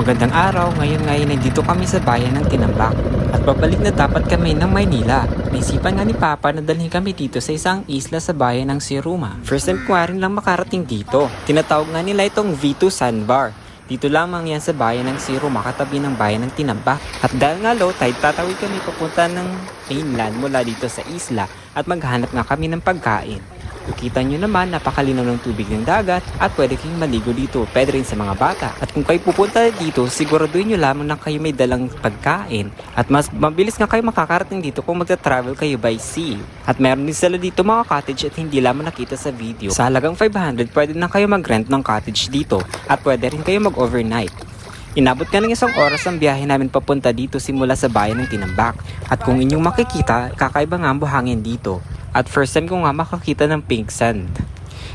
Magandang araw, ngayon ngayon nandito kami sa bayan ng Tinambak at pabalik na dapat kami ng Maynila. Naisipan nga ni Papa na dalhin kami dito sa isang isla sa bayan ng Siruma. First time ko rin lang makarating dito. Tinatawag nga nila itong V2 Sandbar. Dito lamang yan sa bayan ng Siruma katabi ng bayan ng Tinambak. At dahil nga low tide, tatawid kami papunta ng mainland mula dito sa isla at maghanap nga kami ng pagkain. Kita nyo naman, napakalinaw ng tubig ng dagat at pwede kayong maligo dito, pwede rin sa mga bata. At kung kayo pupunta dito, siguraduhin nyo lamang na kayo may dalang pagkain. At mas mabilis nga kayo makakarating dito kung magta-travel kayo by sea. At meron din sila dito mga cottage at hindi lamang nakita sa video. Sa halagang 500, pwede na kayo mag-rent ng cottage dito at pwede rin kayo mag-overnight. Inabot ka ng isang oras ang biyahe namin papunta dito simula sa bayan ng Tinambak. At kung inyong makikita, kakaiba nga ang buhangin dito. At first time ko nga makakita ng pink sand.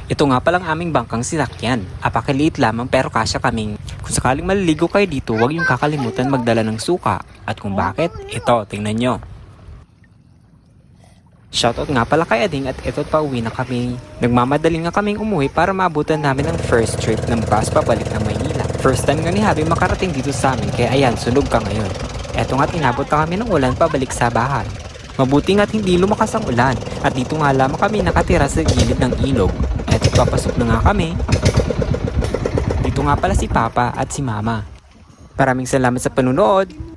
Ito nga palang aming bangkang sinakyan. Apakiliit lamang pero kasya kaming. Kung sakaling maliligo kayo dito, huwag yung kakalimutan magdala ng suka. At kung bakit, ito, tingnan nyo. Shoutout nga pala kay Ading at ito pa uwi na kami. Nagmamadali nga kaming umuwi para maabutan namin ang first trip ng bus pabalik ng Maynila. First time nga ni Habi makarating dito sa amin kaya ayan, sunog ka ngayon. Eto nga't inabot na kami ng ulan pabalik sa bahay. Mabuti nga't hindi lumakas ang ulan at dito nga lamang kami nakatira sa gilid ng ilog. Eto papasok na nga kami. Dito nga pala si Papa at si Mama. Maraming salamat sa panunood.